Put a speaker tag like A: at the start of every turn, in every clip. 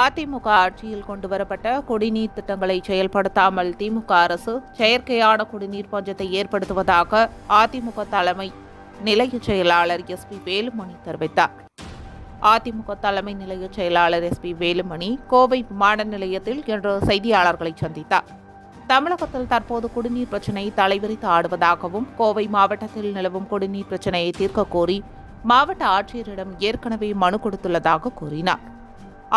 A: அதிமுக ஆட்சியில் கொண்டுவரப்பட்ட குடிநீர் திட்டங்களை செயல்படுத்தாமல் திமுக அரசு செயற்கையான குடிநீர் பஞ்சத்தை ஏற்படுத்துவதாக அதிமுக தலைமை நிலைய செயலாளர் எஸ் பி வேலுமணி தெரிவித்தார். அதிமுக தலைமை நிலைய செயலாளர் எஸ் பி வேலுமணி கோவை விமான நிலையத்தில் இன்று செய்தியாளர்களை சந்தித்தார். தமிழகத்தில் தற்போது குடிநீர் பிரச்சினை தலைவிரித்து ஆடுவதாகவும் கோவை மாவட்டத்தில் நிலவும் குடிநீர் பிரச்சினையை தீர்க்க கோரி மாவட்ட ஆட்சியரிடம் ஏற்கனவே மனு கொடுத்துள்ளதாக கூறினார்.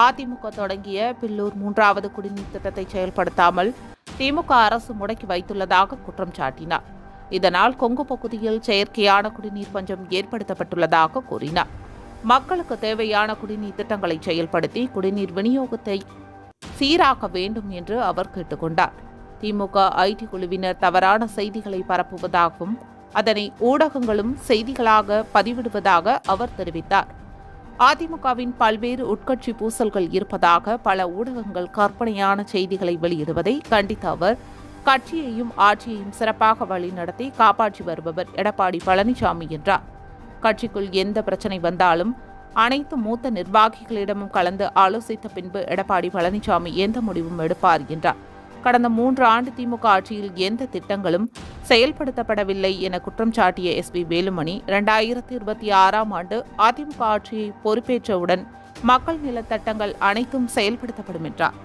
A: அதிமுக தொடங்கிய பில்லூர் மூன்றாவது குடிநீர் திட்டத்தை செயல்படுத்தாமல் திமுக அரசு முடக்கி வைத்துள்ளதாக குற்றம் சாட்டினார். இதனால் கொங்கு பகுதியில் செயற்கையான குடிநீர் பஞ்சம் ஏற்படுத்தப்பட்டுள்ளதாக கூறினார். மக்களுக்கு தேவையான குடிநீர் திட்டங்களை செயல்படுத்தி குடிநீர் விநியோகத்தை சீராக்க வேண்டும் என்று அவர் கேட்டுக்கொண்டார். திமுக ஐடி குழுவினர் தவறான செய்திகளை பரப்புவதாகவும் அதனை ஊடகங்களும் செய்திகளாக பதிவிடுவதாக அவர் தெரிவித்தார். அதிமுகவின் பல்வேறு உட்கட்சி பூசல்கள் இருப்பதாக பல ஊடகங்கள் கற்பனையான செய்திகளை வெளியிடுவதை கண்டித்த அவர் கட்சியையும் ஆட்சியையும் சிறப்பாக வழிநடத்தி காப்பாற்றி வருபவர் எடப்பாடி பழனிசாமி என்றார். கட்சிக்குள் எந்த பிரச்சனை வந்தாலும் அனைத்து மூத்த நிர்வாகிகளிடமும் கலந்து ஆலோசித்த பின்பு எடப்பாடி பழனிசாமி எந்த முடிவும் எடுப்பார் என்றார். கடந்த மூன்று ஆண்டு திமுக ஆட்சியில் எந்த திட்டங்களும் செயல்படுத்தப்படவில்லை என குற்றம் சாட்டிய எஸ் பி வேலுமணி இரண்டாயிரத்தி இருபத்தி ஆறாம் ஆண்டு அதிமுக ஆட்சியை பொறுப்பேற்றவுடன் மக்கள் நலத் திட்டங்கள் அனைத்தும் செயல்படுத்தப்படும் என்றார்.